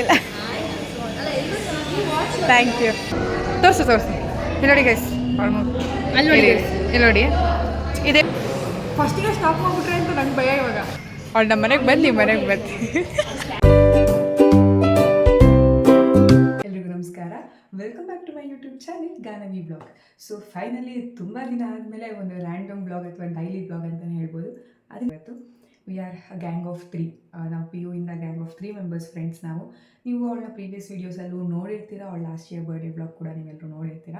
ಇಲ್ಲ. Thank you ತೋರಿಸು ತೋರಿಸು. ಇಲ್ಲಿ ನೋಡಿ ಗೈಸ್ ಅಲ್ಲಿ ನೋಡಿ. ಇಲ್ಲಿ ನೋಡಿ. ಇದೆ. ಫಸ್ಟಿಗೆ ಸ್ಟಾಪ್ ಮಾಡ್ಬಿಟ್ರೆ ಅಂತ ನಂಗೆ ಭಯ ಇವಾಗ. ಅವಳು ನಮ್ಮ ಮನೆಗೆ ಬಂದು ನಿಮ್ಮ ಮನೆಗೆ ಬರ್ತಿ ಎಲ್ರಿಗೂ ನಮಸ್ಕಾರ. Welcome back to my YouTube channel Ganavi blog so finally ತುಂಬ ದಿನ ಆದಮೇಲೆ ಒಂದು ರ್ಯಾಂಡಮ್ ಬ್ಲಾಗ್ ಅಥವಾ ಡೈಲಿ ಬ್ಲಾಗ್ ಅಂತಲೇ ಹೇಳ್ಬೋದು. ಅದೇ ಇವತ್ತು we are a gang of three ನಾವು ಪಿ ಯು ಇಂದ gang of three members friends ನಾವು. ನೀವು ಅವಳನ್ನ ಪ್ರೀವಿಯಸ್ ವೀಡಿಯೋಸಲ್ಲೂ ನೋಡಿರ್ತೀರ? ಅವಳ ಲಾಸ್ಟ್ ಇಯರ್ ಬರ್ಡೇ ಬ್ಲಾಗ್ ಕೂಡ ನೀವೆಲ್ಲರೂ ನೋಡಿರ್ತೀರ?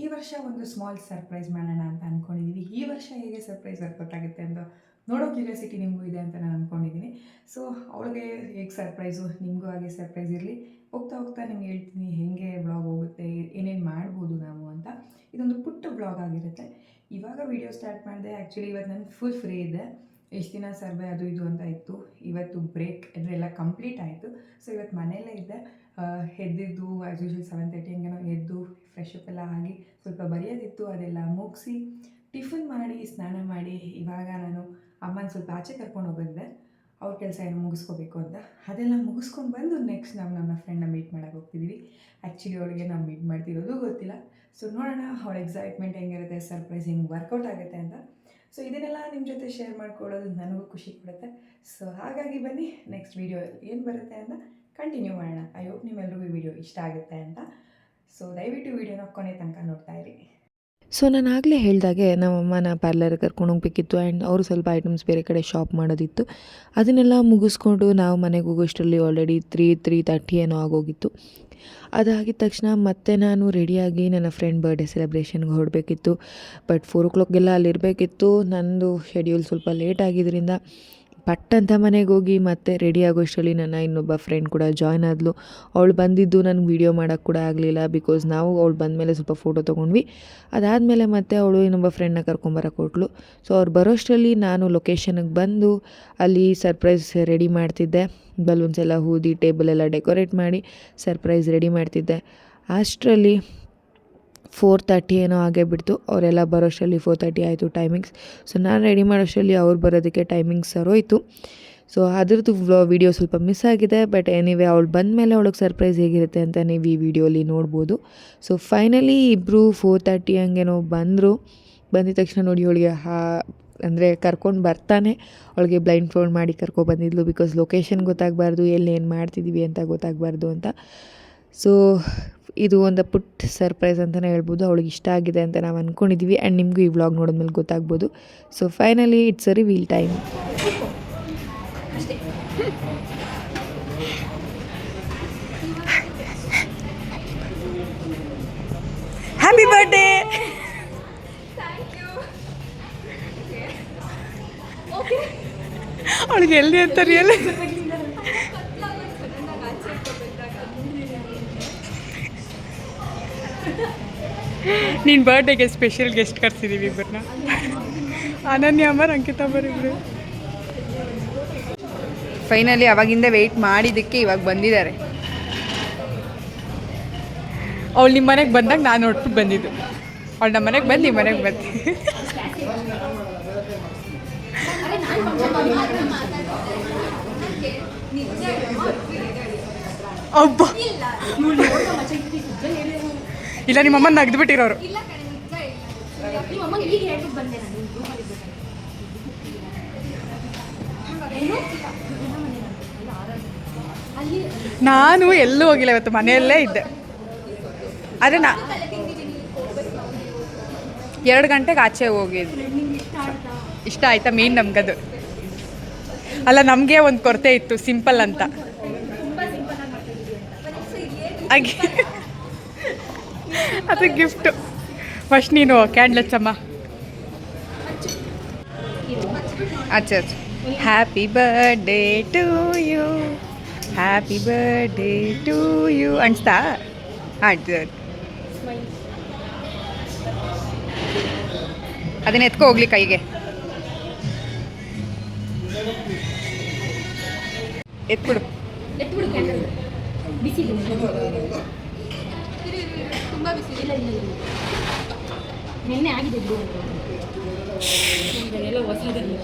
ಈ ವರ್ಷ ಒಂದು ಸ್ಮಾಲ್ ಸರ್ಪ್ರೈಸ್ ಮಾಡೋಣ ಅಂತ ಅಂದ್ಕೊಂಡಿದ್ದೀವಿ ಈ ವರ್ಷ ಹೇಗೆ ಸರ್ಪ್ರೈಸ್ ವರ್ಕೌಟಾಗುತ್ತೆ ಅಂತ ನೋಡೋ ಕ್ಯೂರಿಯಾಸಿಟಿ ನಿಮಗೂ ಇದೆ ಅಂತ ನಾನು ಅಂದ್ಕೊಂಡಿದ್ದೀನಿ ಸೊ ಅವಳಿಗೆ ಹೇಗೆ ಸರ್ಪ್ರೈಸು ನಿಮಗೂ ಹಾಗೆ ಸರ್ಪ್ರೈಸ್ ಇರಲಿ. ಹೋಗ್ತಾ ಹೋಗ್ತಾ ನಿಮ್ಗೆ ಹೇಳ್ತೀನಿ, ಹೇಗೆ ವ್ಲಾಗ್ ಹೋಗುತ್ತೆ, ಏನೇನು ಮಾಡ್ಬೋದು ನಾವು ಅಂತ. ಇದೊಂದು ಪುಟ್ಟ ಬ್ಲಾಗ್ ಆಗಿರುತ್ತೆ. ಇವಾಗ ವೀಡಿಯೋ ಸ್ಟಾರ್ಟ್ ಮಾಡಿದೆ ಆ್ಯಕ್ಚುಲಿ ಇವತ್ತು ನಾನು ಫುಲ್ ಫ್ರೀ ಇದೆ. ಎಷ್ಟು ದಿನ ಸರ್ವೆ ಅದು ಇದು ಅಂತ ಇತ್ತು. ಇವತ್ತು ಬ್ರೇಕ್ ಅಂದರೆ ಎಲ್ಲ ಕಂಪ್ಲೀಟ್ ಆಯಿತು. ಸೊ ಇವತ್ತು ಮನೆಯಲ್ಲೇ ಇದ್ದೆ. ಎದ್ದಿದ್ದು ಆ್ಯಸ್ ಯೂಶಲ್ ಸೆವೆನ್ ತರ್ಟಿ ಹಂಗೇನೋ ಎದ್ದು ಫ್ರೆಶ್ ಅಪ್ ಎಲ್ಲ ಆಗಿ ಸ್ವಲ್ಪ ಬರೆಯೋದಿತ್ತು, ಅದೆಲ್ಲ ಮುಗಿಸಿ, ಟಿಫನ್ ಮಾಡಿ, ಸ್ನಾನ ಮಾಡಿ, ಇವಾಗ ನಾನು ಅಮ್ಮನ ಸ್ವಲ್ಪ ಆಚೆ ಕರ್ಕೊಂಡು ಹೋಗಿದ್ದೆ. ಅವ್ರ ಕೆಲಸ ಏನು ಮುಗಿಸ್ಕೋಬೇಕು ಅಂತ. ಅದೆಲ್ಲ ಮುಗಿಸ್ಕೊಂಡು ಬಂದು ನೆಕ್ಸ್ಟ್ ನಾವು ನಮ್ಮ ಫ್ರೆಂಡ್ನ ಮೀಟ್ ಮಾಡೋಕೆ ಹೋಗ್ತಿದ್ದೀವಿ ಆ್ಯಕ್ಚುಲಿ ಅವಳಿಗೆ ನಾವು ಮೀಟ್ ಮಾಡ್ತಿರೋದು ಗೊತ್ತಿಲ್ಲ. ಸೊ ನೋಡೋಣ, ಅವಳ ಎಕ್ಸೈಟ್ಮೆಂಟ್ ಹೆಂಗಿರುತ್ತೆ ಸರ್ಪ್ರೈಸ್ ಹೆಂಗೆ ವರ್ಕೌಟ್ ಆಗುತ್ತೆ ಅಂತ. ಸೊ ಇದನ್ನೆಲ್ಲ ನಿಮ್ಮ ಜೊತೆ ಶೇರ್ ಮಾಡ್ಕೊಳ್ಳೋದು ನನಗೂ ಖುಷಿ ಕೊಡುತ್ತೆ. ಸೊ ಹಾಗಾಗಿ ಬನ್ನಿ ನೆಕ್ಸ್ಟ್ ವೀಡಿಯೋ ಏನು ಬರುತ್ತೆ ಅಂತ ಕಂಟಿನ್ಯೂ ಮಾಡೋಣ. ಐ ಹೋಪ್ ನಿಮ್ಮೆಲ್ರಿಗೂ ಈ ವಿಡಿಯೋ ಇಷ್ಟ ಆಗುತ್ತೆ ಅಂತ. ಸೊ ದಯವಿಟ್ಟು ವಿಡಿಯೋನ ಕೊನೆ ತನಕ ನೋಡ್ತಾ ಇರಿ. ಸೊ ನಾನು ಆಗಲೇ ಹೇಳ್ದಾಗೆ ನಮ್ಮಮ್ಮನ ಪಾರ್ಲರ್ಗೆ ಕರ್ಕೊಂಡು ಹೋಗ್ಬೇಕಿತ್ತು ಆ್ಯಂಡ್ ಅವರು ಸ್ವಲ್ಪ ಐಟಮ್ಸ್ ಬೇರೆ ಕಡೆ ಶಾಪ್ ಮಾಡೋದಿತ್ತು. ಅದನ್ನೆಲ್ಲ ಮುಗಿಸ್ಕೊಂಡು ನಾವು ಮನೆಗೆ ಹೋಗೋಷ್ಟರಲ್ಲಿ ಆಲ್ರೆಡಿ ತ್ರೀ ತ್ರೀ ತರ್ಟಿ ಏನೋ ಆಗೋಗಿತ್ತು. ಅದಾಗಿದ ತಕ್ಷಣ ಮತ್ತೆ ನಾನು ರೆಡಿಯಾಗಿ ನನ್ನ ಫ್ರೆಂಡ್ ಬರ್ಡೇ ಸೆಲೆಬ್ರೇಷನ್ಗೆ ಹೊರಡಬೇಕಿತ್ತು. ಬಟ್ ಫೋರ್ ಓ ಕ್ಲಾಕ್ಗೆಲ್ಲ ಅಲ್ಲಿರಬೇಕಿತ್ತು. ನಂದು ಶೆಡ್ಯೂಲ್ ಸ್ವಲ್ಪ ಲೇಟ್ ಆಗಿದ್ದರಿಂದ ಪಟ್ ಅಂತ ಮನೆಗೆ ಹೋಗಿ ಮತ್ತೆ ರೆಡಿ ಆಗೋಷ್ಟರಲ್ಲಿ ನನ್ನ ಇನ್ನೊಬ್ಬ ಫ್ರೆಂಡ್ ಕೂಡ ಜಾಯ್ನ್ ಆದಳು ಅವಳು ಬಂದಿದ್ದು ನನಗೆ ವೀಡಿಯೋ ಮಾಡೋಕ್ಕೆ ಕೂಡ ಆಗಲಿಲ್ಲ ಬಿಕಾಸ್ ನಾವು ಅವಳು ಬಂದಮೇಲೆ ಸ್ವಲ್ಪ ಫೋಟೋ ತೊಗೊಂಡ್ವಿ. ಅದಾದಮೇಲೆ ಮತ್ತೆ ಅವಳು ಇನ್ನೊಬ್ಬ ಫ್ರೆಂಡ್ನ ಕರ್ಕೊಂಬರಕ್ಕೆ ಕೊಟ್ಲು ಸೊ ಅವ್ರು ಬರೋಷ್ಟರಲ್ಲಿ ನಾನು ಲೊಕೇಶನ್ಗೆ ಬಂದು ಅಲ್ಲಿ ಸರ್ಪ್ರೈಸ್ ರೆಡಿ ಮಾಡ್ತಿದ್ದೆ. ಬಲೂನ್ಸ್ ಎಲ್ಲ ಊದಿ ಟೇಬಲ್ ಎಲ್ಲ ಡೆಕೋರೇಟ್ ಮಾಡಿ ಸರ್ಪ್ರೈಸ್ ರೆಡಿ ಮಾಡ್ತಿದ್ದೆ. ಅಷ್ಟರಲ್ಲಿ ಫೋರ್ ತರ್ಟಿ ಏನೋ ಆಗೇ ಬಿಡ್ತು. ಅವರೆಲ್ಲ ಬರೋಷ್ಟರಲ್ಲಿ ಫೋರ್ ತರ್ಟಿ ಆಯಿತು ಟೈಮಿಂಗ್ಸ್ ಸೊ ನಾನು ರೆಡಿ ಮಾಡೋಷ್ಟರಲ್ಲಿ ಅವ್ರು ಬರೋದಕ್ಕೆ ಟೈಮಿಂಗ್ಸ್ ಸರೋಯ್ತು ಸೊ ಅದ್ರದ್ದು ವೀಡಿಯೋ ಸ್ವಲ್ಪ ಮಿಸ್ ಆಗಿದೆ. ಬಟ್ ಎನಿವೆ ಅವಳು ಬಂದಮೇಲೆ ಅವಳಿಗೆ ಸರ್ಪ್ರೈಸ್ ಹೇಗಿರುತ್ತೆ ಅಂತ ನೀವು ಈ ವಿಡಿಯೋಲಿ ನೋಡ್ಬೋದು. ಸೊ ಫೈನಲಿ ಇಬ್ಬರು ಫೋರ್ ತರ್ಟಿ ಹಂಗೇನೋ ಬಂದರು. ಬಂದಿದ ತಕ್ಷಣ ನೋಡಿ ಅವಳಿಗೆ ಹಾ, ಅಂದರೆ ಕರ್ಕೊಂಡು ಬರ್ತಾನೆ. ಅವಳಿಗೆ ಬ್ಲೈಂಡ್ ಫೋಲ್ಡ್ ಮಾಡಿ ಕರ್ಕೊ ಬಂದಿದ್ಲು ಬಿಕಾಸ್ ಲೊಕೇಶನ್ ಗೊತ್ತಾಗಬಾರ್ದು. ಎಲ್ಲಿ ಏನು ಮಾಡ್ತಿದ್ದೀವಿ ಅಂತ ಗೊತ್ತಾಗಬಾರ್ದು ಅಂತ. ಸೊ ಇದು ಒಂದು ಪುಟ್ ಸರ್ಪ್ರೈಸ್ ಅಂತಲೇ ಹೇಳ್ಬೋದು. ಅವಳಿಗೆ ಇಷ್ಟ ಆಗಿದೆ ಅಂತ ನಾವು ಅಂದ್ಕೊಂಡಿದ್ದೀವಿ ಆ್ಯಂಡ್ ನಿಮಗೂ ಈ ವ್ಲಾಗ್ ನೋಡಿದ್ಮೇಲೆ ಗೊತ್ತಾಗ್ಬೋದು. So finally it's a reveal time happy birthday ಅವಳಿಗೆ ಎಲ್ಲಿ ಅಂತ ಎಲ್ಲಿ ನೀನು ಬರ್ಡೇಗೆ ಸ್ಪೆಷಲ್ ಗೆಸ್ಟ್ ಕರ್ಸಿದ್ದೀವಿ ಇಬ್ಬರನ್ನ ಅನನ್ಯ ಅಮರ್ ಅಂಕಿತ ಅಮರ್ ಇಬ್ಬರು ಫೈನಲಿ ಅವಾಗಿಂದ ವೆಯ್ಟ್ ಮಾಡಿದ್ದಕ್ಕೆ ಇವಾಗ ಬಂದಿದ್ದಾರೆ. ಅವಳು ನಿಮ್ಮ ಮನೆಗೆ ಬಂದಾಗ ನಾನು ನೋಡ್ಬಿಟ್ಟು ಬಂದಿದ್ದು. ಅವಳು ನಮ್ಮ ಮನೆಗೆ ಬಂದು ನಿಮ್ಮ ಮನೆಗೆ ಬಂದು. ಅಬ್ಬ. ಇಲ್ಲ ನಿಮ್ಮಮ್ಮ ನಗ್ದು ಬಿಟ್ಟಿರೋರು ನಾನು ಎಲ್ಲೂ ಹೋಗಿಲ್ಲ ಇವತ್ತು ಮನೆಯಲ್ಲೇ ಇದ್ದೆ. ಅದೇ ನಾ ಎರಡು ಗಂಟೆಗೆ ಆಚೆ ಹೋಗಿದ್ದೆ. ಇಷ್ಟ ಆಯ್ತಾ ಮೇನ್ ನಮ್ಗದು? ಅಲ್ಲ ನಮಗೆ ಒಂದು ಕೊರತೆ ಇತ್ತು ಸಿಂಪಲ್ ಅಂತ. ಹಾಗೆ ಅದು ಗಿಫ್ಟು. ಫಸ್ಟ್ ನೀನು ಕ್ಯಾಂಡ್ಲ್ ಹಚ್ಚಮ್ಮ. ಅಚ್ಚ ಅಚ್ಚ happy birthday to you happy birthday to you ಅನ್ಸ್ತಾ? ಆಯ್ತು ಅದನ್ನ ಎತ್ಕೊ ಹೋಗ್ಲಿ ಕೈಗೆ. ಎತ್ಬಿಡು. ಇಲ್ಲ ಇಲ್ಲ ಇಲ್ಲ. ನಿನ್ನೆ ಆಗಿದೆ ಎಲ್ಲ ಹೊಸದಲ್ಲಿ.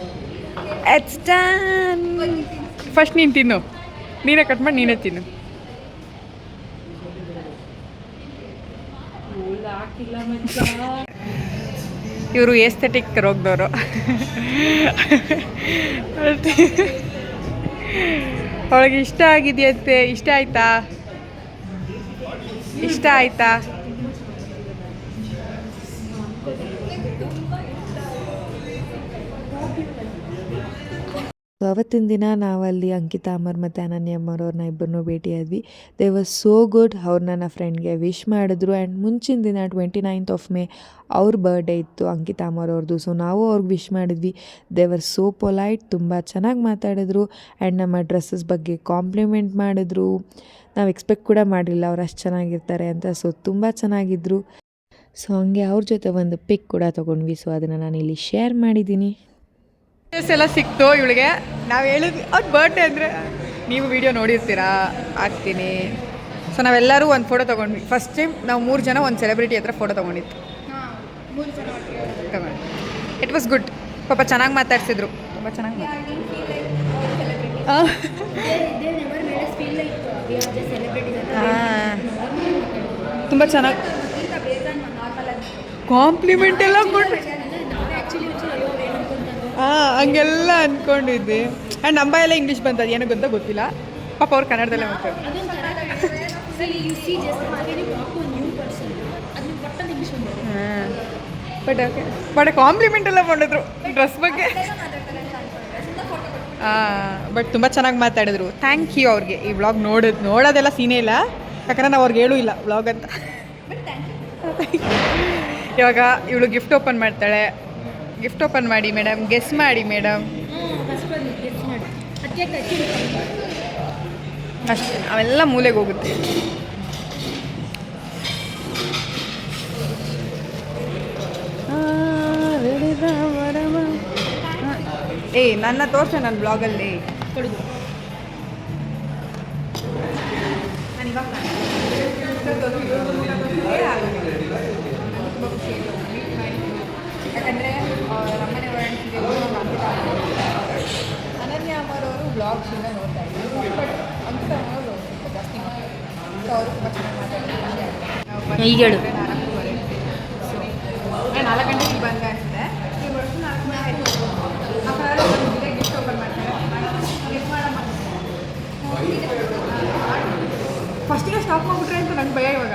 ಫಸ್ಟ್ ನೀನು ತಿನ್ನು. ನೀನೇ ಕಟ್ ಮಾಡಿ ನೀನೇ ತಿನ್ನು. ಇವರು ಏಸ್ಥೆಟಿಕ್ ರೋಗದವರು. ಅವಳಿಗೆ ಇಷ್ಟ ಆಗಿದೆಯಂತೆ. ಇಷ್ಟ ಆಯ್ತಾ? ಇಷ್ಟ ಆಯ್ತಾ? ಸೊ ಅವತ್ತಿನ ದಿನ ನಾವಲ್ಲಿ ಅಂಕಿತಾ ಅಮರ್ ಮತ್ತು ಅನನ್ಯ ಅವ್ರನ್ನ ಇಬ್ಬರನ್ನೂ ಭೇಟಿಯಾದ್ವಿ. ದೇ ವಾಸ್ ಸೋ ಗುಡ್ ಅವ್ರು ನನ್ನ ಫ್ರೆಂಡ್ಗೆ ವಿಶ್ ಮಾಡಿದ್ರು. ಆ್ಯಂಡ್ ಮುಂಚಿನ ದಿನ ಟ್ವೆಂಟಿ ನೈನ್ತ್ ಆಫ್ ಮೇ ಅವ್ರ ಬರ್ಡೇ ಇತ್ತು ಅಂಕಿತಾ ಅಮರ್ ಅವ್ರದ್ದು ಸೊ ನಾವು ಅವ್ರಿಗೆ ವಿಶ್ ಮಾಡಿದ್ವಿ. ದೇ ವರ್ ಸೋ ಪೊಲೈಟ್ ತುಂಬ ಚೆನ್ನಾಗಿ ಮಾತಾಡಿದ್ರು. ಆ್ಯಂಡ್ ನಮ್ಮ ಡ್ರೆಸ್ಸಸ್ ಬಗ್ಗೆ ಕಾಂಪ್ಲಿಮೆಂಟ್ ಮಾಡಿದ್ರು. ನಾವು ಎಕ್ಸ್ಪೆಕ್ಟ್ ಕೂಡ ಮಾಡಿಲ್ಲ. ಅವ್ರು ಅಷ್ಟು ಚೆನ್ನಾಗಿರ್ತಾರೆ ಅಂತ. ಸೊ ತುಂಬ ಚೆನ್ನಾಗಿದ್ದರು ಸೊ ಹಂಗೆ ಅವ್ರ ಜೊತೆ ಒಂದು ಪಿಕ್ ಕೂಡ ತೊಗೊಂಡ್ವಿ. ಸೊ ಅದನ್ನು ನಾನು ಇಲ್ಲಿ ಶೇರ್ ಮಾಡಿದ್ದೀನಿ ಎಲ್ಲ ಸಿಕ್ತು ಇವಳಿಗೆ. ನಾವು ಹೇಳಿದ್ವಿ ಅವ್ರ ಬರ್ಡೇ ಅಂದರೆ ನೀವು ವಿಡಿಯೋ ನೋಡಿರ್ತೀರಾ? ಹಾಕ್ತೀನಿ. ಸೊ ನಾವೆಲ್ಲರೂ ಒಂದು ಫೋಟೋ ತೊಗೊಂಡ್ವಿ. ಫಸ್ಟ್ ಟೈಮ್ ನಾವು ಮೂರು ಜನ ಒಂದು ಸೆಲೆಬ್ರಿಟಿ ಹತ್ರ ಫೋಟೋ ತೊಗೊಂಡಿತ್ತು ತಗೊಂಡು ಇಟ್ ವಾಸ್ ಗುಡ್ ಪಾಪ ಚೆನ್ನಾಗಿ ಮಾತಾಡ್ಸಿದ್ರು. ತುಂಬ ಚೆನ್ನಾಗಿ ತುಂಬ ಚೆನ್ನಾಗಿ ಕಾಂಪ್ಲಿಮೆಂಟ್ ಎಲ್ಲ ಕೊಟ್ಟು ಹಾಂ ಹಂಗೆಲ್ಲ ಅಂದ್ಕೊಂಡಿದ್ವಿ ಆ್ಯಂಡ್ ನಮ್ಮ ಎಲ್ಲ ಇಂಗ್ಲೀಷ್ ಬಂದದ್ದು. ಏನೋ ಗೊತ್ತಾ ಗೊತ್ತಿಲ್ಲ. ಪಾಪ ಅವ್ರು ಕನ್ನಡದಲ್ಲೇ ಮಾತಾಡ್ತಾರೆ. ಬಟ್ ಓಕೆ ಬಟ್ ಕಾಂಪ್ಲಿಮೆಂಟ್ ಎಲ್ಲ ಮಾಡಿದ್ರು. ಡ್ರೆಸ್ ಬಗ್ಗೆ. ಬಟ್ ತುಂಬ ಚೆನ್ನಾಗಿ ಮಾತಾಡಿದ್ರು. ಥ್ಯಾಂಕ್ ಯು ಅವ್ರಿಗೆ. ಈ ವ್ಲಾಗ್ ನೋಡೋದು ನೋಡೋದೆಲ್ಲ ಸೀನೇ ಇಲ್ಲ. ಯಾಕಂದ್ರೆ ನಾವು ಅವ್ರಿಗೆ ಹೇಳೂ ಇಲ್ಲ ವ್ಲಾಗ್ ಅಂತ. ಇವಾಗ ಇವಳು ಗಿಫ್ಟ್ ಓಪನ್ ಮಾಡ್ತಾಳೆ. ಗಿಫ್ಟ್ ಓಪನ್ ಮಾಡಿ ಮೇಡಮ್ ಗೆಸ್ ಮಾಡಿ ಮೇಡಮ್ ಅಷ್ಟೇ, ಅವೆಲ್ಲ ಮೂಲೆಗೆ ಹೋಗುತ್ತೆ. ಏ, ನನ್ನ ತೋರ್ಸ ನನ್ನ ಬ್ಲಾಗಲ್ಲಿ ನಮ್ಮನೆ ಅನನ್ಯ ಅಮ್ಮರವರು ಬ್ಲಾಗ್ಸಿಂದ ನೋಡ್ತಾ ಇದ್ರು. ಬಟ್ ಅಂಕಿತ ಅಮ್ಮವರು ಸ್ವಲ್ಪ ಜಾಸ್ತಿ ಸೊ ಅವರು ತುಂಬ ಚೆನ್ನಾಗಿ. ನಾಲ್ಕೂವರೆ ಸೊ ನಾಲ್ಕು ಗಂಟೆಗೆ ಬಂದ ಅನಿಸುತ್ತೆ ಈ ವರ್ಷ ನಾಲ್ಕು ಗಂಟೆ ಆಯ್ತು ಅವರ್ ಗಿಫ್ಟ್ ಓಪನ್ ಮಾಡ್ತಾರೆ. ಫಸ್ಟಿಗೆ ಸ್ಟಾಪ್ ಮಾಡ್ಬಿಟ್ರೆ ಅಂತ ನಂಗೆ ಭಯ ಇವಾಗ.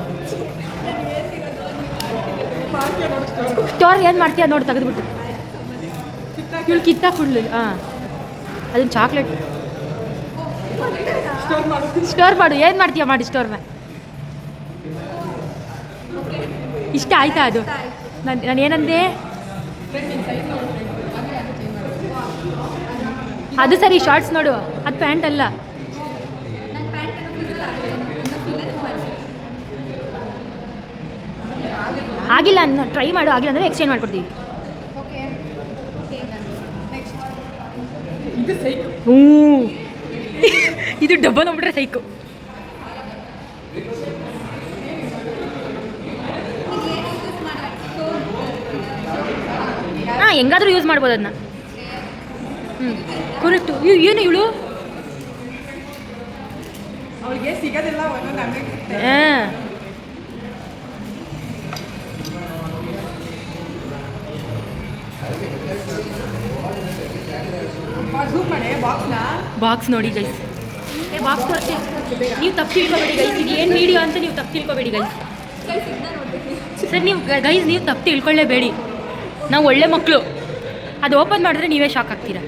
ಸ್ಟೋರ್ ಏನು ಮಾಡ್ತೀಯ? ನೋಡಿ, ತೆಗೆದ್ಬಿಟ್ಟು. ಇವಳು ಕೊಡ್ಲಿಲ್ಲ ಹಾಂ ಅದನ್ನು ಚಾಕ್ಲೇಟ್ ಸ್ಟೋರ್ ಮಾಡು. ಏನು ಮಾಡ್ತೀಯ? ಮಾಡಿ ಸ್ಟೋರ್ನ ಇಷ್ಟ ಆಯ್ತಾ ಅದು? ನಾನು ನಾನು ಏನಂದೆ? ಅದು ಸರಿ ಶಾರ್ಟ್ಸ್ ನೋಡು. ಅದು ಪ್ಯಾಂಟ್ ಅಲ್ಲ. ಆಗಿಲ್ಲ ಅನ್ನ ಟ್ರೈ ಮಾಡು ಆಗಿಲ್ಲ ಅಂದರೆ ಎಕ್ಸ್ಚೇಂಜ್ ಮಾಡ್ಕೊಡ್ತೀವಿ. ಹ್ಞೂ. ಇದು ಡಬ್ಬಲ್ ಹೋಗ್ಬಿಟ್ರೆ ಸೈಕು. ಹಾಂ ಹೆಂಗಾದ್ರೂ ಯೂಸ್ ಮಾಡ್ಬೋದು ಅದನ್ನ ಹ್ಞೂ ಕರೆಕ್ಟು ಏನು ಇವಳು? ಹಾಂ. ಬಾಕ್ಸ್ ನೋಡಿ ಗೈಸ್ ಏ, ಬಾಕ್ಸ್ ತೋರಿಸಿ. ನೀವು ತಪ್ಪು ತಿಳ್ಕೊಬೇಡಿ ಗೈಸ್ ಇದು ಏನು ವಿಡಿಯೋ ಅಂತ ನೀವು ತಪ್ಪು ತಿಳ್ಕೊಬೇಡಿ ಗೈಸ್ ಸರ್, ನೀವು ಗೈಸ್ ನೀವು ತಪ್ಪು ತಿಳ್ಕೊಳ್ಳೇಬೇಡಿ ನಾವು ಒಳ್ಳೆ ಮಕ್ಕಳು ಅದು ಓಪನ್ ಮಾಡಿದ್ರೆ ನೀವೇ ಶಾಕ್ ಆಗ್ತೀರಾ.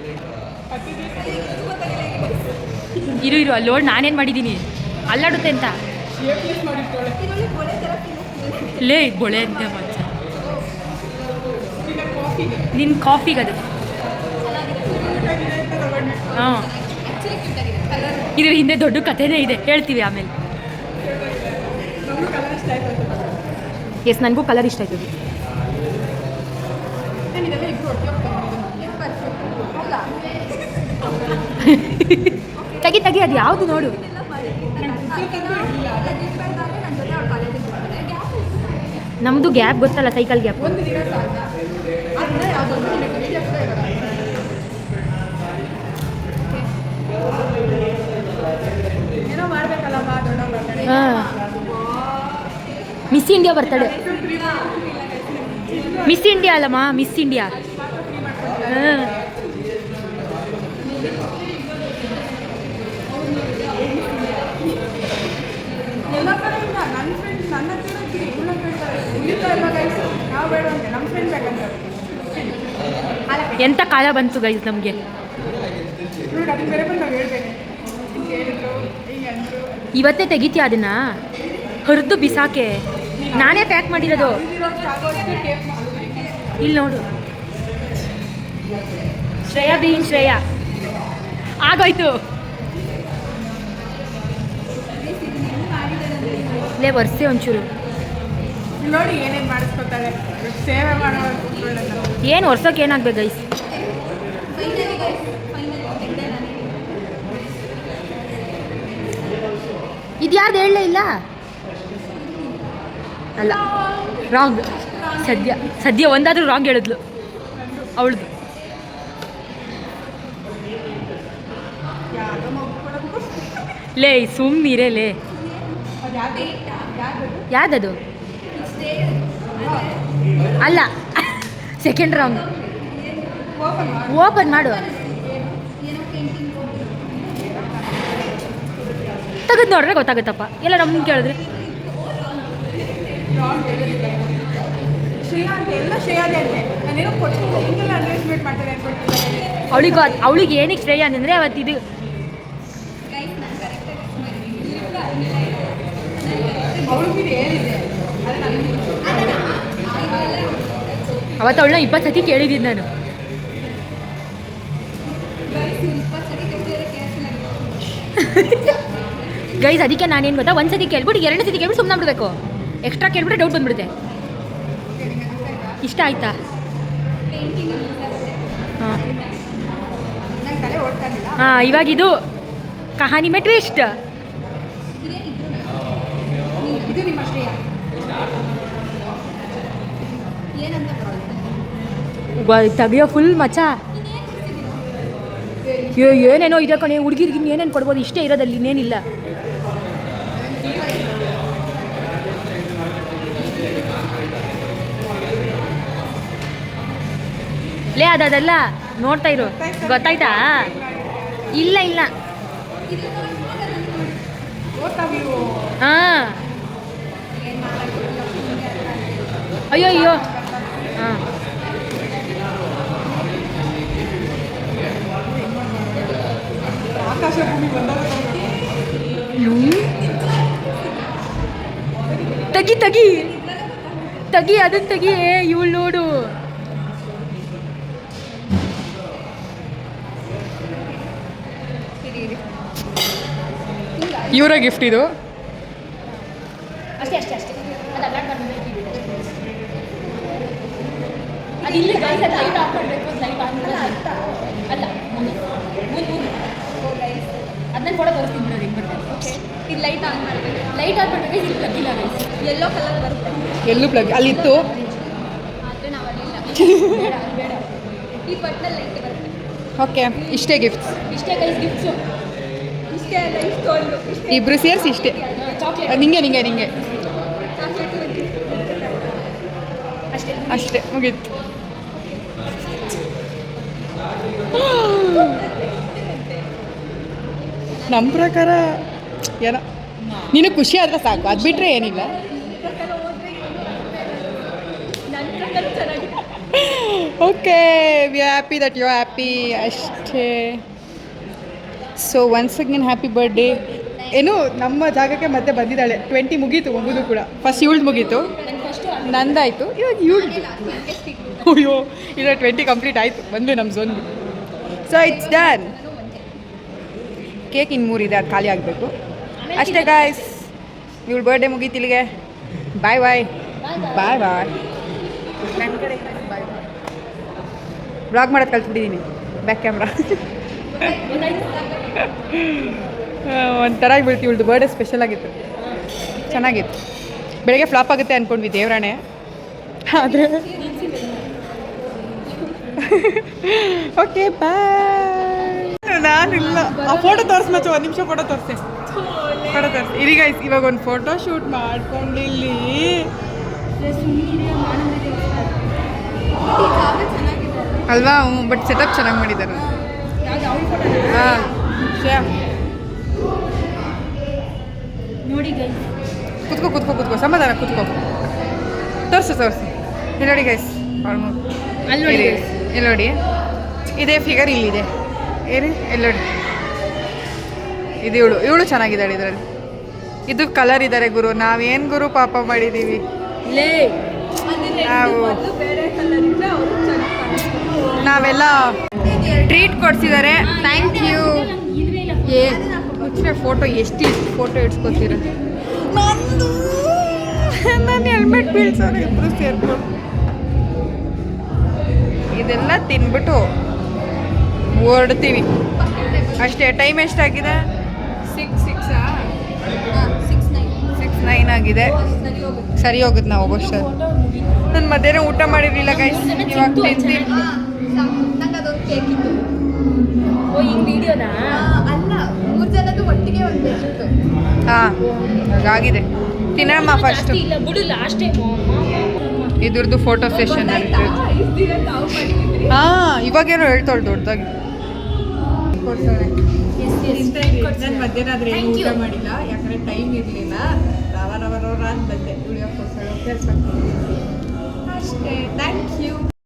ಇರು ಇರು, ಅಲ್ಲಿ ನೋಡಿ ನಾನೇನು ಮಾಡಿದ್ದೀನಿ ಅಲ್ಲಾಡುತ್ತೆ ಅಂತ. ಲೇ ಬೊಳೆ ಅಂತ ನಿನ್ನ ಕಾಫಿಗದು ಹಾಂ. ಇದ್ರ ಹಿಂದೆ ದೊಡ್ಡ ಕಥೆನೇ ಇದೆ. ಹೇಳ್ತೀವಿ ಆಮೇಲೆ. ಎಸ್ ನನಗೂ ಕಲರ್ ಇಷ್ಟ ಆಯ್ತು ತಗಿ ತಗಿ, ಅದು ಯಾವುದು ನೋಡು. ನಮ್ಮದು ಗ್ಯಾಪ್ ಗೊತ್ತಲ್ಲ cycle gap miss India birthday. Miss India ಅಲ್ಲಮ್ಮ ಮಿಸ್ ಇಂಡಿಯಾ ಹಾಂ. ಎಂಥ ಕಾಲ ಬಂತು ಗೈಸ್ ನಮಗೆ ನೋಡಿ ಅದನ್ನ ಬೇರೆ ಬಂದು ನಾವು ಹೇಳ್ಬೇಕು ಹಿಂಗೆ ಹೇಳಿದ್ರು ಹಿಂಗೆ ಅಂದ್ರು ಇವತ್ತೇ ತೆಗಿತೀಯ ಅದನ್ನ? ಹರಿದು ಬಿಸಾಕೆ. ನಾನೇ ಪ್ಯಾಕ್ ಮಾಡಿರೋದು. ಇಲ್ಲಿ ನೋಡು. ಶ್ರೇಯ ಬೀನ್ ಶ್ರೇಯಾ. ಆಗೋಯ್ತು. ಲೇ ವರ್ಷೆ ಒಂಚೂರು. ನೋಡಿ ಏನೇನು ಮಾಡಿಸ್ಕೊತಾರೆ. ಸೇವೆ ಮಾಡೋ ಏನು ಒರ್ಸೋಕೆ ಏನಾಗ್ಬೇಕು ಗೈಸ್ ಇದ್ಯಾರ್ದು ಹೇಳಲೇ ಇಲ್ಲ? ಅಲ್ಲ ರಾಂಗ್ ಸದ್ಯ ಸದ್ಯ ಒಂದಾದರೂ ರಾಂಗ್ ಹೇಳಿದ್ಲು. ಅವಳದು. ಲೇ ಸುಮ್ಮನಿರೇ ಲೇ. ಯಾವ್ದದು? ಅಲ್ಲ ಸೆಕೆಂಡ್ ರಾಂಗ್ ಓಪನ್ ಮಾಡಿ. ತೆಗೆದು ನೋಡ್ರೆ ಗೊತ್ತಾಗುತ್ತಪ್ಪ. ಎಲ್ಲ ನಮ್ಗೆ ಕೇಳಿದ್ರೆ. ಅವಳಿಗೆ ಅವಳಿಗೂ ಏನಕ್ಕೆ ಶ್ರೇಯ ಅಂದ್ರೆ ಅವತ್ತು ಇದು ಅವತ್ತು ಅವಳನ್ನ ಇಪ್ಪತ್ತು ಸತಿ ಕೇಳಿದ್ದೀನಿ ನಾನು. ಗೈಸ್, ಅದಕ್ಕೆ ನಾನೇನು ಗೊತ್ತಾ? ಒಂದು ಸತಿ ಕೇಳ್ಬಿಟ್ಟು ಎರಡನೇ ಸತಿ ಕೇಳ್ಬಿಟ್ಟು ಸುಮ್ಮನೆ ಬಿಡಬೇಕು ಎಕ್ಸ್ಟ್ರಾ ಕೇಳ್ಬಿಟ್ಟು ಡೌಟ್ ಬಂದ್ಬಿಡುತ್ತೆ. ಇಷ್ಟ ಆಯ್ತಾ? ಹಾಂ. ಇವಾಗಿದು ಇವಾಗ ಇದು ಕಹಾನಿ ಮೇ ಟ್ವಿಸ್ಟ್ ಇದು ನಿಮ್ಮ ಶ್ರೇಯ ತೆಗಿಯೋ ಫುಲ್ ಮಚ ಏನೇನೋ ಇದೆ ಕಣೆ ಹುಡುಗಿರ್ಗಿನ್ ಏನೇನು ಕೊಡ್ಬೋದು? ಇಷ್ಟೇ ಇರೋದಲ್ಲಿ ಇನ್ನೇನಿಲ್ಲ. ಲೇ ಅದು ಅದಲ್ಲ ನೋಡ್ತಾ ಇರು. ಗೊತ್ತಾಯ್ತಾ? ಇಲ್ಲ ಇಲ್ಲ. ಹಾಂ. ಅಯ್ಯೋ ಅಯ್ಯೋ ಹಾಂ ತೆಗಿ ತೆಗಿ. ತೆಗಿ ಅದನ್ನ ತೆಗಿ. ಇವಳು ನೋಡು. ಇವರ ಗಿಫ್ಟ್ ಇದು. ಅಷ್ಟೇ ಅಷ್ಟೇ ಅಷ್ಟೇ. ಅದನ್ನ ಕೂಡ ತೋರಿಸ್ತೀನಿ ಬಿಡೋದು ಹೆಂಗೆ ಬರ್ತದೆ. ಇದು ಲೈಟ್ ಆನ್ ಮಾಡಬೇಕು. ಲೈಟ್ ಮಾಡಬೇಕು ಇಲ್ಲಿ ಪ್ಲಗ್ ಇಲ್ಲ ಗೈಸ್ ಯೆಲ್ಲೋ ಕಲರ್ ಬರುತ್ತೆ. ಎಲ್ಲೂ ಪ್ಲಗ್ ಅಲ್ಲಿತ್ತು. ಆದರೆ ನಾವು ಅಲ್ಲಿಲ್ಲ ಈ ಲೈಟ್ ಬರುತ್ತೆ. ಓಕೆ ಇಷ್ಟೇ ಗಿಫ್ಟ್ಸ್ ಇಷ್ಟೇ ಗೈಸ್ ಗಿಫ್ಟ್ಸು ಇಬ್ರು ಸೇರಿಸಿ ಇಷ್ಟೇ. ನಿಂಗೆ ನಿಂಗೆ ನಿಂಗೆ. ಅಷ್ಟೇ. ಮುಗೀತು. ನಮ್ಮ ಪ್ರಕಾರ ಏನೋ ನೀನು ಖುಷಿ ಆದರೆ ಸಾಕು. ಅದು ಬಿಟ್ಟರೆ ಏನಿಲ್ಲ. Okay we happy that you happy ಅಷ್ಟೇ. So once again happy birthday ಏನು ನಮ್ಮ ಜಾಗಕ್ಕೆ ಮತ್ತೆ ಬಂದಿದ್ದಾಳೆ. ಟ್ವೆಂಟಿ ಮುಗೀತು, ಮುಗಿದು ಕೂಡ. ಫಸ್ಟ್ ಇವಳ್ದು ಮುಗೀತು. ನಂದಾಯಿತು ಇವಾಗ ಇವಳ್ದು ಅಯ್ಯೋ ಇಲ್ಲ ಟ್ವೆಂಟಿ ಕಂಪ್ಲೀಟ್ ಆಯಿತು. ಬಂದು ನಮ್ಮ zone so it's done cake ಇನ್ನು ಮೂರಿದೆ ಅದು ಖಾಲಿ ಆಗಬೇಕು. ಅಷ್ಟೇ ಗಾಯ್ಸ್ ಇವಳು ಬರ್ಡೇ ಮುಗೀತು ಇಲ್ಲಿಗೆ. ಬಾಯ್ ಬಾಯ್ ಬಾಯ್ ಬಾಯ್ ಬ್ಲಾಗ್ ಮಾಡೋದು ಕಲ್ತ್ಬಿಟ್ಟಿದ್ದೀನಿ ಬ್ಯಾಕ್ ಕ್ಯಾಮ್ರಾ ಒಂಥರ ಆಗಿಬಿಡ್ತೀವಿ ಇವಳ್ದು ಬರ್ಡೇ ಸ್ಪೆಷಲ್ ಆಗಿತ್ತು. ಚೆನ್ನಾಗಿತ್ತು. ಬೆಳಗ್ಗೆ ಫ್ಲಾಪ್ ಆಗುತ್ತೆ ಅಂದ್ಕೊಂಡ್ವಿ ದೇವರಾಣೆ. ಆದರೆ ಓಕೆ ಬಾಯ್ ನಾನಿಲ್ಲ. ಆ ಫೋಟೋ ತೋರಿಸ್ ಮತ್ತೆ ಒಂದು ನಿಮಿಷ ಫೋಟೋ ತೋರಿಸಿ. ಫೋಟೋ ತೋರಿಸಿ. ಇರಿ ಗೈಸ್ ಇವಾಗ ಒಂದು ಫೋಟೋ ಶೂಟ್ ಮಾಡ್ಕೊಂಡು ಇಲ್ಲಿ ಅಲ್ವಾ ಬಟ್ ಸೆಟಪ್ ಚೆನ್ನಾಗಿ ಮಾಡಿದ್ದಾರೆ. ಹಾಂ ಶ್ಯಾಮ್ ನೋಡಿ ಗೈಸ್ ಕುತ್ಕೋ ಕುತ್ಕೋ ಕುತ್ಕೋ. ಸಮಾಧಾನ ಕುತ್ಕೋ. ತೋರಿಸು ತೋರಿಸಿ. ಇಲ್ಲಿ ನೋಡಿ ಗೈಸ್ ಅಲ್ಲಿ ನೋಡಿ. ಇಲ್ಲಿ ನೋಡಿ. ಇದೇ ಫಿಗರ್ ಇಲ್ಲಿದೆ. ಏರಿ ಇಲ್ಲಿ ನೋಡಿ. ಇದು ಇವಳು ಇವಳು ಚೆನ್ನಾಗಿದ್ದಾಳೆ ಇದರಲ್ಲಿ. ಇದು ಕಲರ್ ಇದ್ದಾರೆ ಗುರು. ನಾವೇನು ಗುರು ಪಾಪ ಮಾಡಿದ್ದೀವಿ ನಾವೆಲ್ಲ ಟ್ರೀಟ್ ಕೊಡ್ಸಿದ್ದಾರೆ. ಥ್ಯಾಂಕ್ ಯು ಏ ಫೋಟೋ ಎಷ್ಟು ಫೋಟೋ ಇಡ್ಸ್ಕೊತೀರ? ನಾನು ಹೆಲ್ಮೆಟ್ ಬೀಳ್ಸೋರು ಇಬ್ಬರು ಸೇರ್ಕೊಂಡು. ಇದೆಲ್ಲ ತಿನ್ಬಿಟ್ಟು ಓಡ್ತೀವಿ. ಅಷ್ಟೇ ಟೈಮ್ ಎಷ್ಟಾಗಿದೆ? ಸಿಕ್ಸ್ ಸಿಕ್ಸಾ ಸಿಕ್ಸ್ ನೈನ್ ಆಗಿದೆ. ಸರಿ ಹೋಗುತ್ತೆ ನಾವು, ಹೋಗೋಷ್ಟು. ನಾನು ಮಧ್ಯಾಹ್ನ ಊಟ ಮಾಡಿರಲಿಲ್ಲ ಗೈಸ್ ಇವಾಗ ತಿಂತೀನಿ. ನಂಗೆ ಅದೊಂದು ಕೇಕ್ ಇತ್ತು. ಓ ಹಿಂಗ್ ವಿಡಿಯೋನಾ? ಅಲ್ಲ ಮೂರು ಜನದ್ದು ಒಟ್ಟಿಗೆ ಒಂದು ಬೇಕಿತ್ತು ಹಾಂ ಹಾಗಾಗಿದೆ. ತಿನ್ನಮ್ಮ ಫಸ್ಟ್ ಇಲ್ಲ ಬಿಡು ಲಾಸ್ಟ್ ಟೈಮ್ ಇದ್ರದ್ದು ಫೋಟೋ ಸೆಷನ್ ಹಾ ಇವಾಗೇನೋ ಹೇಳ್ತಾಳೆ ದೊಡ್ಡದಾಗಿ. ನಾನು ಮಧ್ಯಾಹ್ನ ಆದ್ರೆ ಏನು ಊಟ ಮಾಡಿಲ್ಲ? ಯಾಕಂದ್ರೆ ಟೈಮ್ ಇರಲಿಲ್ಲ. ರವ ರವ ರವ ಅಂತ ಬಂದೆ ವಿಡಿಯೋ ಥ್ಯಾಂಕ್ ಕೆಲಸ